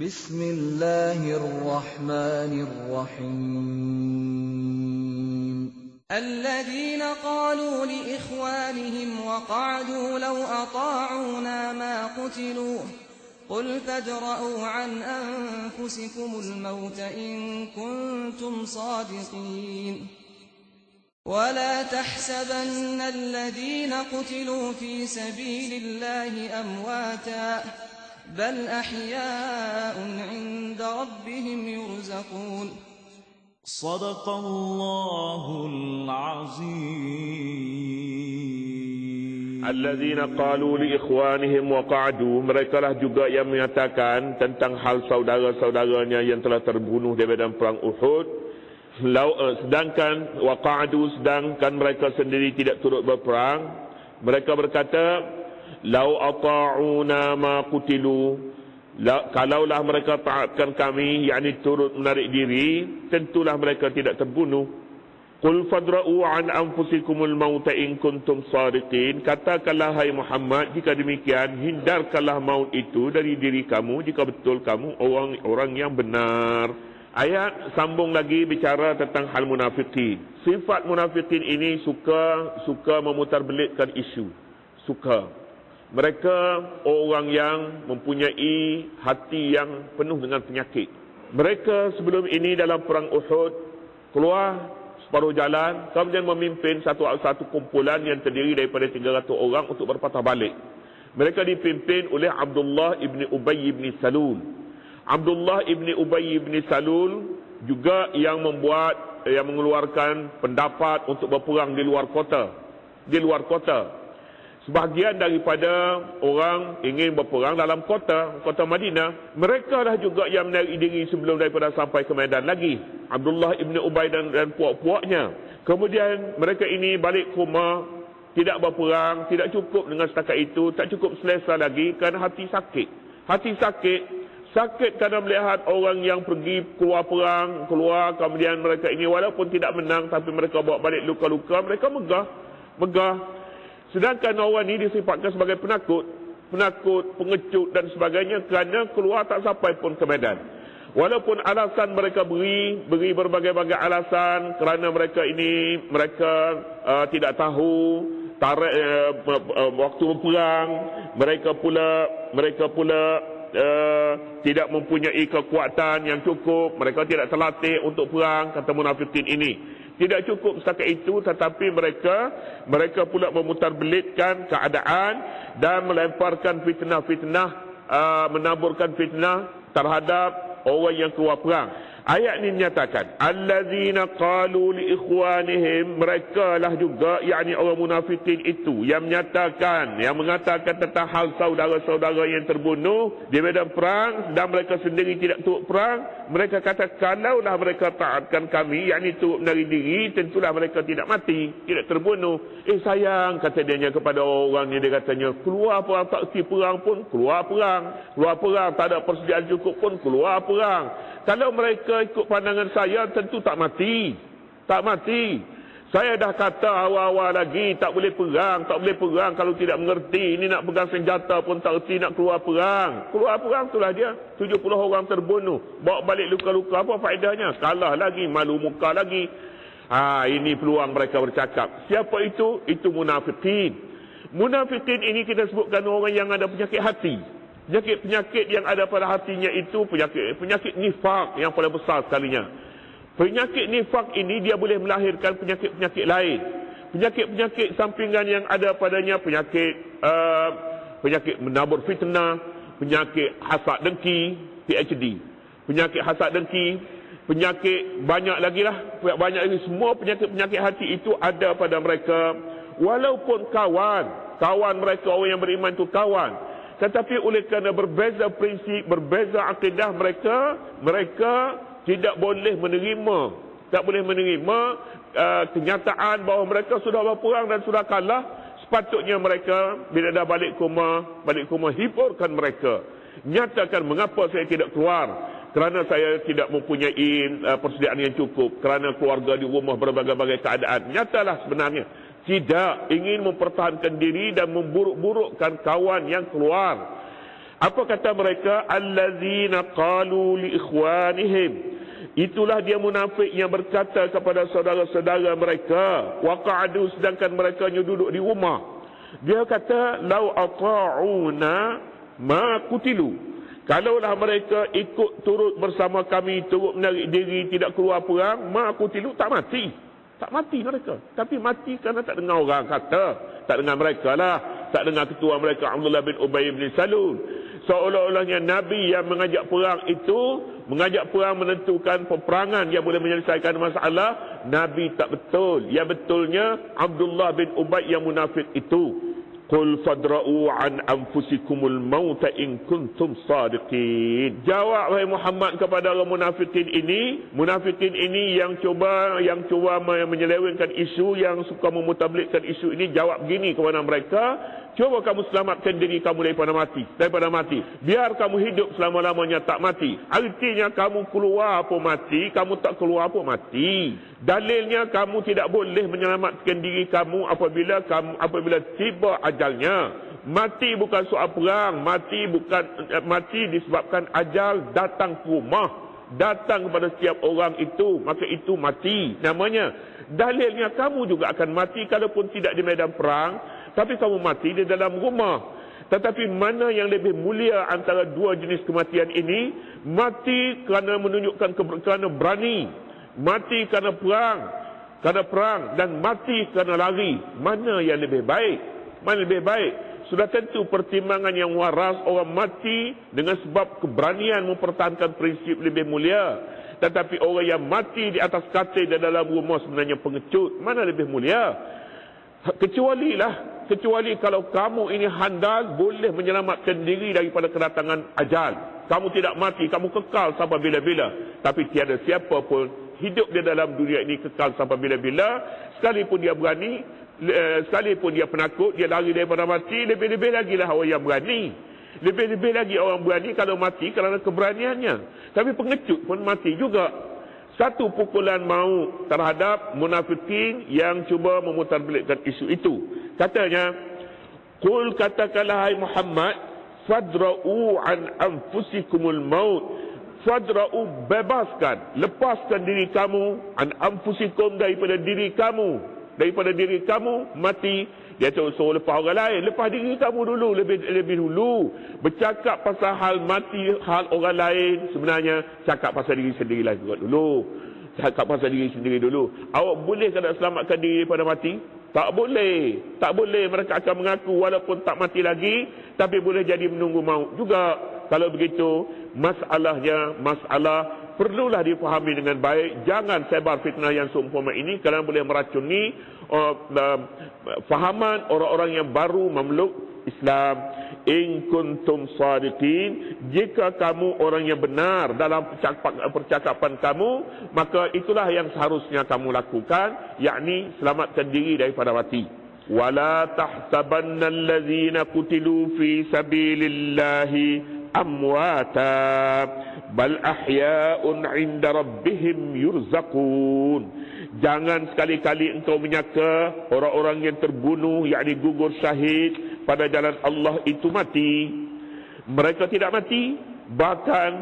بسم الله الرحمن الرحيم. الذين قالوا لإخوانهم وقعدوا لو أطاعونا ما قتلوا قل فادرءوا عن أنفسكم الموت إن كنتم صادقين. ولا تحسبن الذين قتلوا في سبيل الله أمواتا. بل أحياء عند ربهم يرزقون صدق الله العظيم Alladzina qalu li ikhwanihim wa qa'du mereka lah juga yang menyatakan tentang hal saudara-saudaranya yang telah terbunuh di medan perang Uhud Lau, uh, sedangkan wa qa'du sedangkan mereka sendiri tidak turut berperang mereka berkata lau ata'una ma qutilu la, kalaulah mereka taatkan kami yakni turut menarik diri tentulah mereka tidak terbunuh Qul fadra'u an anfusikumul mauta in kuntum sadiqin. Katakanlah hai Muhammad, jika demikian, hindarkanlah maut itu dari diri kamu jika betul kamu orang-orang yang benar. Ayat sambung lagi bicara tentang hal munafikin. Sifat munafikin ini suka suka memutarbelitkan isu. Suka. Mereka orang yang mempunyai hati yang penuh dengan penyakit. Mereka sebelum ini dalam perang Uhud keluar separuh jalan kemudian memimpin satu satu kumpulan yang terdiri daripada 300 orang untuk berpatah balik. Mereka dipimpin oleh Abdullah ibni Ubay ibni Salul. Abdullah ibni Ubay ibni Salul juga yang membuat yang mengeluarkan pendapat untuk berperang di luar kota. Di luar kota. Sebahagian daripada orang ingin berperang dalam kota, kota Madinah. Mereka lah juga yang menarik diri sebelum daripada sampai ke medan lagi. Abdullah ibn Ubay dan, dan puak-puaknya. Kemudian mereka ini balik ke rumah, tidak berperang, tidak cukup dengan setakat itu, tak cukup selesa lagi kerana hati sakit. Hati sakit, sakit kerana melihat orang yang pergi keluar perang, keluar kemudian mereka ini walaupun tidak menang tapi mereka bawa balik luka-luka, mereka megah. Megah. Sedangkan orang ini disifatkan sebagai penakut, penakut, pengecut dan sebagainya kerana keluar tak sampai pun ke medan. Walaupun alasan mereka beri, beri berbagai-bagai alasan kerana mereka ini mereka uh, tidak tahu tarik uh, uh, waktu berperang, mereka pula mereka pula uh, tidak mempunyai kekuatan yang cukup, mereka tidak terlatih untuk perang kata munafikin ini. Tidak cukup setakat itu tetapi mereka mereka pula memutarbelitkan keadaan dan melemparkan fitnah-fitnah uh, menaburkan fitnah terhadap orang yang keluar perang. Ayat ini menyatakan allazina qalu li ikhwanihim mereka lah juga yakni orang munafikin itu yang menyatakan yang mengatakan tentang hal saudara-saudara yang terbunuh di medan perang dan mereka sendiri tidak turut perang mereka kata kalaulah mereka taatkan kami yakni turut menari diri tentulah mereka tidak mati tidak terbunuh. Eh sayang kata dia kepada orang ni dia katanya keluar perang tak perang pun keluar perang. Keluar perang tak ada persediaan cukup pun keluar perang. Kalau mereka ikut pandangan saya tentu tak mati. Tak mati. Saya dah kata awal-awal lagi tak boleh perang, tak boleh perang kalau tidak mengerti. Ini nak pegang senjata pun tak erti nak keluar perang. Keluar perang itulah dia. 70 orang terbunuh. Bawa balik luka-luka apa faedahnya? Kalah lagi, malu muka lagi. Ha, ini peluang mereka bercakap. Siapa itu? Itu munafikin. Munafikin ini kita sebutkan orang yang ada penyakit hati. Penyakit-penyakit yang ada pada hatinya itu penyakit penyakit nifak yang paling besar sekalinya. Penyakit nifak ini dia boleh melahirkan penyakit-penyakit lain. Penyakit-penyakit sampingan yang ada padanya penyakit uh, penyakit menabur fitnah, penyakit hasad dengki, PhD. Penyakit hasad dengki, penyakit banyak lagi lah, banyak lagi semua penyakit-penyakit hati itu ada pada mereka walaupun kawan, kawan mereka orang yang beriman itu kawan tetapi oleh kerana berbeza prinsip, berbeza akidah mereka, mereka tidak boleh menerima, tak boleh menerima uh, kenyataan bahawa mereka sudah berperang dan sudah kalah. Sepatutnya mereka bila dah balik rumah, balik rumah hiburkan mereka. Nyatakan mengapa saya tidak keluar. Kerana saya tidak mempunyai uh, persediaan yang cukup. Kerana keluarga di rumah berbagai-bagai keadaan. Nyatalah sebenarnya tidak ingin mempertahankan diri dan memburuk-burukkan kawan yang keluar. Apa kata mereka? Allazina qalu li ikhwanihim. Itulah dia munafik yang berkata kepada saudara-saudara mereka. Waqa'adu sedangkan mereka duduk di rumah. Dia kata, Lau ata'una ma kutilu. Kalaulah mereka ikut turut bersama kami, turut menarik diri, tidak keluar perang, ma kutilu, tak mati. Tak mati mereka. Tapi mati kerana tak dengar orang kata. Tak dengar mereka lah. Tak dengar ketua mereka, Abdullah bin Ubay bin Salul. Seolah-olahnya Nabi yang mengajak perang itu, mengajak perang menentukan peperangan yang boleh menyelesaikan masalah, Nabi tak betul. Yang betulnya, Abdullah bin Ubay yang munafik itu. Qul fadra'u an anfusikumul mauta in kuntum sadiqin. Jawab wahai Muhammad kepada orang munafikin ini, munafikin ini yang cuba yang cuba menyelewengkan isu yang suka memutablikkan isu ini jawab gini kepada mereka, Cuba kamu selamatkan diri kamu daripada mati. Daripada mati. Biar kamu hidup selama-lamanya tak mati. Artinya kamu keluar pun mati, kamu tak keluar pun mati. Dalilnya kamu tidak boleh menyelamatkan diri kamu apabila kamu apabila tiba ajalnya. Mati bukan soal perang, mati bukan eh, mati disebabkan ajal datang ke rumah. Datang kepada setiap orang itu, maka itu mati. Namanya, dalilnya kamu juga akan mati kalaupun tidak di medan perang, tapi kamu mati di dalam rumah. Tetapi mana yang lebih mulia antara dua jenis kematian ini? Mati kerana menunjukkan kerana berani. Mati kerana perang. Kerana perang. Dan mati kerana lari. Mana yang lebih baik? Mana lebih baik? Sudah tentu pertimbangan yang waras orang mati dengan sebab keberanian mempertahankan prinsip lebih mulia. Tetapi orang yang mati di atas katil dan dalam rumah sebenarnya pengecut. Mana lebih mulia? Kecuali lah, kecuali kalau kamu ini handal boleh menyelamatkan diri daripada kedatangan ajal. Kamu tidak mati, kamu kekal sampai bila-bila. Tapi tiada siapa pun hidup di dalam dunia ini kekal sampai bila-bila. Sekalipun dia berani, sekalipun dia penakut, dia lari daripada mati, lebih-lebih lagi lah orang yang berani. Lebih-lebih lagi orang berani kalau mati kerana keberaniannya. Tapi pengecut pun mati juga satu pukulan maut terhadap munafikin yang cuba memutarbelikkan isu itu. Katanya, Qul katakanlah hai Muhammad, fadra'u an anfusikumul maut. Fadra'u bebaskan, lepaskan diri kamu an anfusikum daripada diri kamu. Daripada diri kamu mati dia tu suruh lepas orang lain. Lepas diri kamu dulu. Lebih lebih dulu. Bercakap pasal hal mati, hal orang lain. Sebenarnya, cakap pasal diri sendiri lah juga dulu. Cakap pasal diri sendiri dulu. Awak boleh nak selamatkan diri daripada mati? Tak boleh. Tak boleh mereka akan mengaku walaupun tak mati lagi. Tapi boleh jadi menunggu maut juga. Kalau begitu, masalahnya, masalah. Perlulah dipahami dengan baik. Jangan sebar fitnah yang seumpama ini. Kerana boleh meracuni uh, uh, fahaman orang-orang yang baru memeluk Islam. In kuntum sadiqin. Jika kamu orang yang benar dalam percakapan kamu maka itulah yang seharusnya kamu lakukan. Yakni selamatkan diri daripada mati. Wala tahsabanna allazina qutilu fi sabilillahi amwata bal ahya'un 'inda rabbihim yurzaqun. Jangan sekali-kali engkau menyangka orang-orang yang terbunuh yakni gugur syahid pada jalan Allah itu mati. Mereka tidak mati bahkan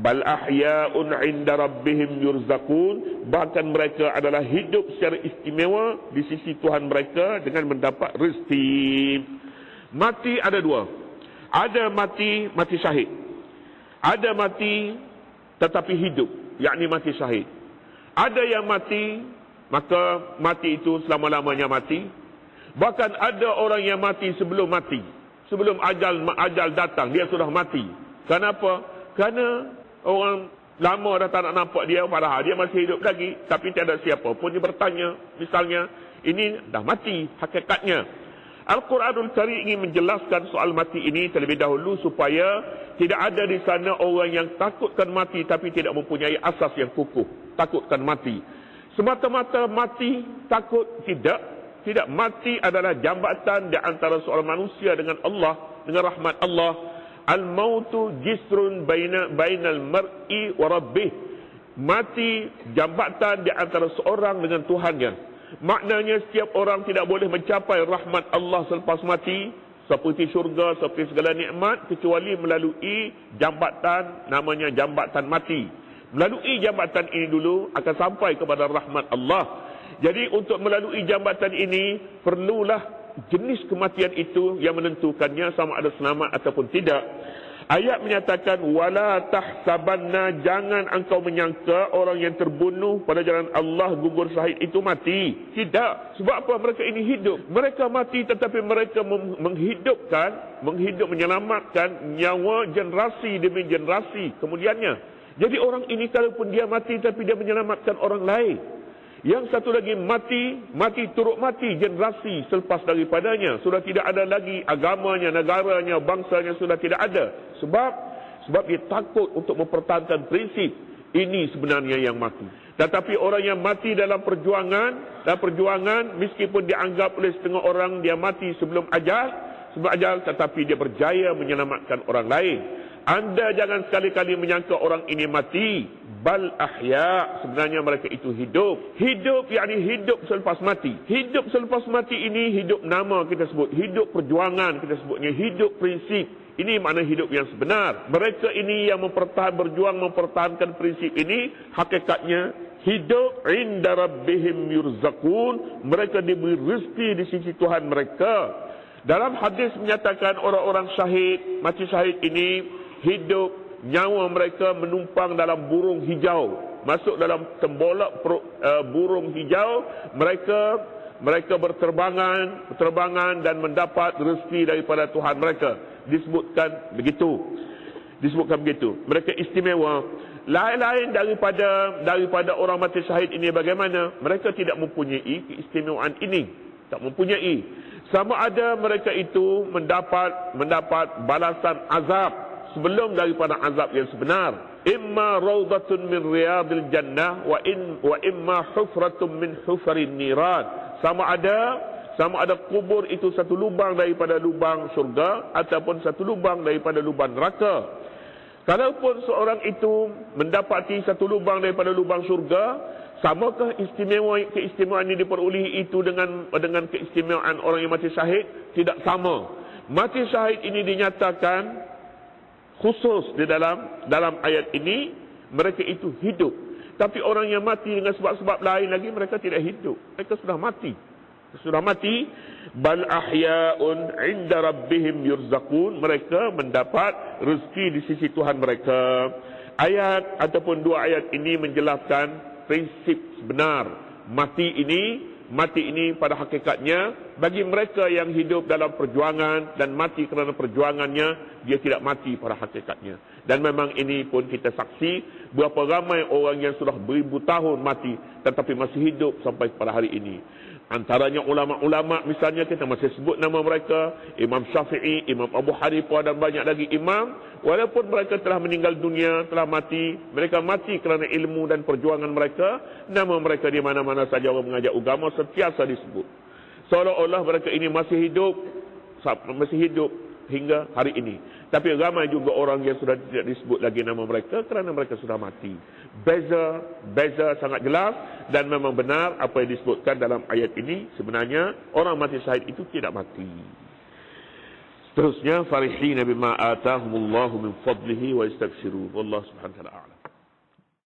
bal ahya'un 'inda rabbihim yurzaqun. Bahkan mereka adalah hidup secara istimewa di sisi Tuhan mereka dengan mendapat rezeki. Mati ada dua ada mati, mati syahid. Ada mati tetapi hidup, yakni mati syahid. Ada yang mati, maka mati itu selama-lamanya mati. Bahkan ada orang yang mati sebelum mati. Sebelum ajal ajal datang, dia sudah mati. Kenapa? Kerana orang lama dah tak nak nampak dia, padahal dia masih hidup lagi. Tapi tiada siapa pun dia bertanya, misalnya, ini dah mati hakikatnya. Al-Quranul Karim ingin menjelaskan soal mati ini terlebih dahulu supaya tidak ada di sana orang yang takutkan mati tapi tidak mempunyai asas yang kukuh. Takutkan mati. Semata-mata mati takut tidak. Tidak mati adalah jambatan di antara seorang manusia dengan Allah, dengan rahmat Allah. Al-mautu jisrun baina bainal mar'i wa rabbih. Mati jambatan di antara seorang dengan Tuhannya. Maknanya setiap orang tidak boleh mencapai rahmat Allah selepas mati seperti syurga, seperti segala nikmat kecuali melalui jambatan namanya jambatan mati. Melalui jambatan ini dulu akan sampai kepada rahmat Allah. Jadi untuk melalui jambatan ini perlulah jenis kematian itu yang menentukannya sama ada selamat ataupun tidak. Ayat menyatakan wala tahsabanna jangan engkau menyangka orang yang terbunuh pada jalan Allah gugur syahid itu mati. Tidak. Sebab apa mereka ini hidup? Mereka mati tetapi mereka menghidupkan, menghidup menyelamatkan nyawa generasi demi generasi kemudiannya. Jadi orang ini kalaupun dia mati tapi dia menyelamatkan orang lain. Yang satu lagi mati, mati turut mati generasi selepas daripadanya. Sudah tidak ada lagi agamanya, negaranya, bangsanya sudah tidak ada. Sebab sebab dia takut untuk mempertahankan prinsip. Ini sebenarnya yang mati. Tetapi orang yang mati dalam perjuangan, dalam perjuangan meskipun dianggap oleh setengah orang dia mati sebelum ajal, sebelum ajal tetapi dia berjaya menyelamatkan orang lain. Anda jangan sekali-kali menyangka orang ini mati. Bal ahya sebenarnya mereka itu hidup. Hidup yakni hidup selepas mati. Hidup selepas mati ini hidup nama kita sebut. Hidup perjuangan kita sebutnya. Hidup prinsip. Ini makna hidup yang sebenar. Mereka ini yang mempertahan berjuang mempertahankan prinsip ini hakikatnya hidup inda rabbihim yurzakun mereka diberi rezeki di sisi Tuhan mereka. Dalam hadis menyatakan orang-orang syahid mati syahid ini hidup nyawa mereka menumpang dalam burung hijau. Masuk dalam tembolak uh, burung hijau mereka mereka berterbangan berterbangan dan mendapat rezeki daripada Tuhan mereka. Disebutkan begitu. Disebutkan begitu. Mereka istimewa. Lain-lain daripada daripada orang mati syahid ini bagaimana? Mereka tidak mempunyai keistimewaan ini. Tak mempunyai. Sama ada mereka itu mendapat mendapat balasan azab sebelum daripada azab yang sebenar. Imma rawdatun min riyadil jannah wa in wa imma hufratun min hufarin niran sama ada sama ada kubur itu satu lubang daripada lubang surga ataupun satu lubang daripada lubang neraka. Kalaupun seorang itu mendapati satu lubang daripada lubang surga samakah istimewa keistimewaan ini diperolehi itu dengan dengan keistimewaan orang yang mati syahid? Tidak sama. Mati syahid ini dinyatakan khusus di dalam dalam ayat ini mereka itu hidup. Tapi orang yang mati dengan sebab-sebab lain lagi mereka tidak hidup. Mereka sudah mati. Sudah mati. Bal ahyaun inda rabbihim yurzakun mereka mendapat rezeki di sisi Tuhan mereka. Ayat ataupun dua ayat ini menjelaskan prinsip sebenar mati ini mati ini pada hakikatnya bagi mereka yang hidup dalam perjuangan dan mati kerana perjuangannya dia tidak mati pada hakikatnya. Dan memang ini pun kita saksi berapa ramai orang yang sudah beribu tahun mati tetapi masih hidup sampai pada hari ini Antaranya ulama-ulama misalnya kita masih sebut nama mereka Imam Syafi'i, Imam Abu Hanifah dan banyak lagi imam. Walaupun mereka telah meninggal dunia, telah mati Mereka mati kerana ilmu dan perjuangan mereka. Nama mereka di mana-mana saja orang mengajak agama sentiasa disebut. Seolah-olah mereka ini masih hidup Masih hidup hingga hari ini. Tapi ramai juga orang yang sudah tidak disebut lagi nama mereka kerana mereka sudah mati. Beza, beza sangat jelas dan memang benar apa yang disebutkan dalam ayat ini sebenarnya orang mati syahid itu tidak mati. Terusnya farihina bima atahumullahu min fadlihi wa istaghfiru. Wallahu subhanahu wa ta'ala